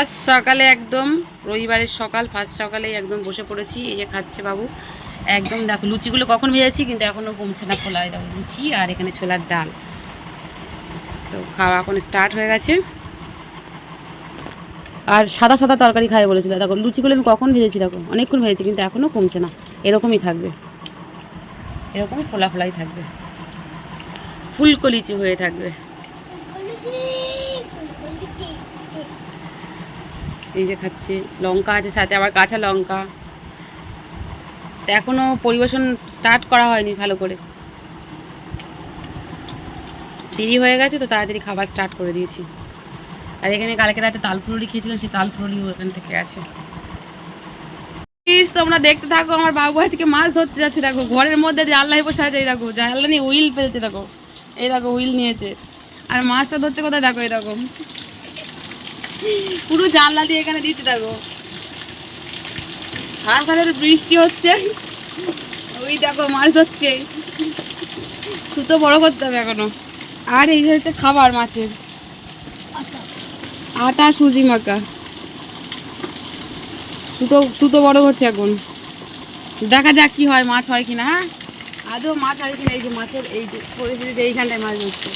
আজ সকালে একদম, রবিবারের সকাল, ফার্স্ট সকালেই একদম বসে পড়েছি, এই যে খাচ্ছে বাবু। একদম দেখো, লুচিগুলো কখন ভেজেছি কিন্তু এখনও কমছে না খোলায় দেখো লুচি আর এখানে ছোলার ডাল। তো খাওয়া এখন স্টার্ট হয়ে গেছে। আর সাদা সাদা তরকারি খাই বলেছিল, দেখো লুচিগুলো আমি কখন ভেজেছি দেখো, অনেকক্ষণ ভেজেছি কিন্তু এখনও কমছে না, এরকমই থাকবে। এরকমই ফোলা ফোলাই থাকবে। ফুলকো লিচি হয়ে থাকবে। এই যে খাচ্ছে, লঙ্কা আছে সাথে, আবার কাঁচা লঙ্কা। তো এখনও পরিবেশন স্টার্ট করা হয়নি ভালো করে। দেরি হয়ে গেছে তো তাড়াতাড়ি খাবার স্টার্ট করে দিয়েছি। আর এখানে কালকে রাতে তাল ফুলুরি খেয়েছিলাম, সেই তাল ফুলুরিও এখান থেকে আছে। প্লিজ তোমরা দেখতে থাকো, আমার বাবু আজকে মাছ ধরতে যাচ্ছে, দেখো, ঘরের মধ্যে জানলা বসে আছে, এই দেখো, জানলা নিয়ে উইল ফেলছে, দেখো। এই দেখো, উইল নিয়েছে। আর মাছটা ধরছে কোথায়, দেখো, এই এরকম পুরো জানলা দিয়ে এখানে দেখো আর কালের বৃষ্টি হচ্ছে। ওই দেখো মাছ ধরছে। সুতো বড় করতে হবে এখনও। আর এই হচ্ছে খাবার মাছের। আটা, সুজি মাখা। সুতো সুতো বড় হচ্ছে এখন। দেখা যাক কি হয়, মাছ হয় কিনা হ্যাঁ? আদৌ মাছ হয় কিনা? এই যে মাছের, এই যে পরিস্থিতিতে এইখানটায় মাছ ধরছে।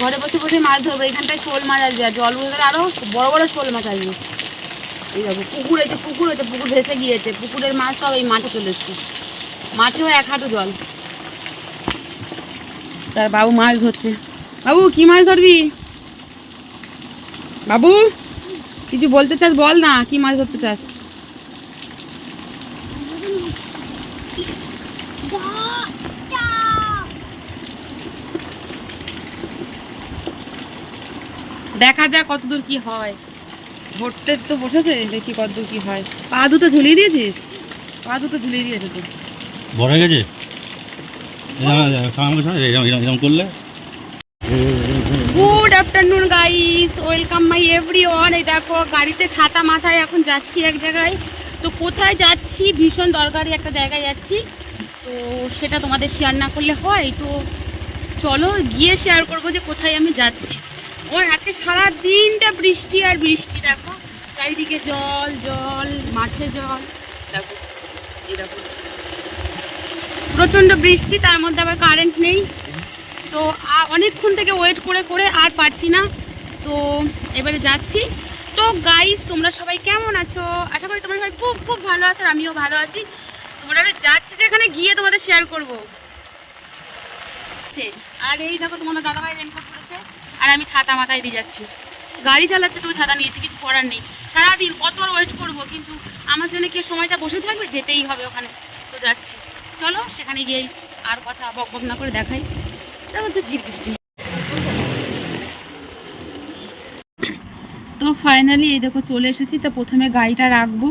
ঘরে বসে বসে মাছ ধরবো, এখানটায় শোল মাছ আসবে, আর জল বুঝে আরও বড় বড় শোল মাছ আসবে। এই দেখো, পুকুর যে পুকুর হয়েছে পুকুর ভেসে গিয়েছে, পুকুরের মাছ সব এই মাঠে চলে এসছে। মাঠেও এক হাঁটু জল। তার বাবু মাছ ধরছে। বাবু, কি মাছ ধরবি? বাবু, কিছু বলতে চাস? বল না, কি মাছ ধরতে চাস? দেখা যাক কতদূর কি হয়। ধরতে তো বসেছে দেখি কতদূর কি হয়। পা দুটো ঝুলিয়ে দিয়েছিস? পা দুটো ঝুলিয়ে দিয়েছে তো। বড় হয়ে গেছে? করলে। Good afternoon guys welcome my everyone এই দেখো গাড়িতে ছাতা মাথায় এখন যাচ্ছি এক জায়গায়। তো কোথায় যাচ্ছি? ভীষণ দরকারি একটা জায়গায় যাচ্ছি। তো সেটা তোমাদের শেয়ার না করলে হয়। তো চলো গিয়ে শেয়ার করব যে কোথায় আমি যাচ্ছি। ওর আজকে সারা দিনটা বৃষ্টি আর বৃষ্টি, দেখো। চারিদিকে জল জল, মাঠে জল। দেখো দেখো। প্রচণ্ড বৃষ্টি, তার মধ্যে আবার কারেন্ট নেই। তো অনেকক্ষণ থেকে ওয়েট করে করে আর পারছি না। তো এবারে যাচ্ছি। তো গাইস তোমরা সবাই কেমন আছো? আশা করি তোমরা সবাই খুব খুব ভালো আছো আর আমিও ভালো আছি। তোমরা এবারে যাচ্ছি যেখানে, গিয়ে তোমাদের শেয়ার করব। আর এই দেখো তোমাদের দাদাভাই রেনকোট পরেছে। আর আমি ছাতা মাথায় দিয়ে যাচ্ছি। গাড়ি চালাচ্ছে তো ছাতা নিয়েছি, কিছু করার নেই। সারাদিন কত ওয়েট করব, কিন্তু আমার জন্য কি সময়টা বসে থাকবে? যেতেই হবে ওখানে। তো যাচ্ছি। চলো, সেখানে গিয়েই আর কথা বক বক না করে দেখাই। দেখো তো ঝির বৃষ্টি। তো ফাইনালি এই দেখো চলে এসেছি, তো প্রথমে গাড়িটা রাখব।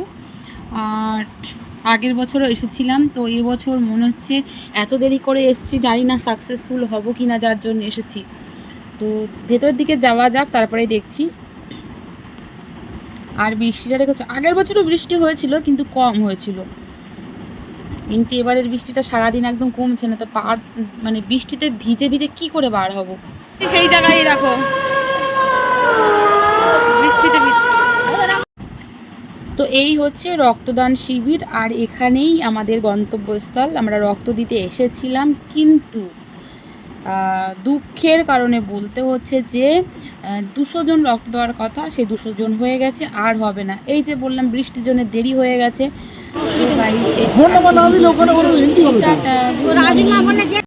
আর আগের বছরও এসেছিলাম, তো এবছর মনে হচ্ছে এত দেরি করে এসেছি, জানি না সাকসেসফুল হব কি না যার জন্য এসেছি। তো ভেতর দিকে যাওয়া যাক তারপরে দেখছি। আর বৃষ্টিটা দেখেছ? আগের বছরও বৃষ্টি হয়েছিল, কিন্তু কম হয়েছিল। কিন্তু এবারের বৃষ্টিটা সারাদিন একদম কমছে না, তো পার মানে বৃষ্টিতে ভিজে ভিজে কি করে বার হব? সেই জায়গায় দেখো। তো এই হচ্ছে রক্তদান শিবির, আর এখানেই আমাদের গন্তব্যস্থল। আমরা রক্ত দিতে এসেছিলাম, কিন্তু দুঃখের কারণে বলতে হচ্ছে যে দুশো জন রক্ত দেওয়ার কথা সেই দুশো জন হয়ে গেছে আর হবে না। এই যে বললাম বৃষ্টির জন্য দেরি হয়ে গেছে।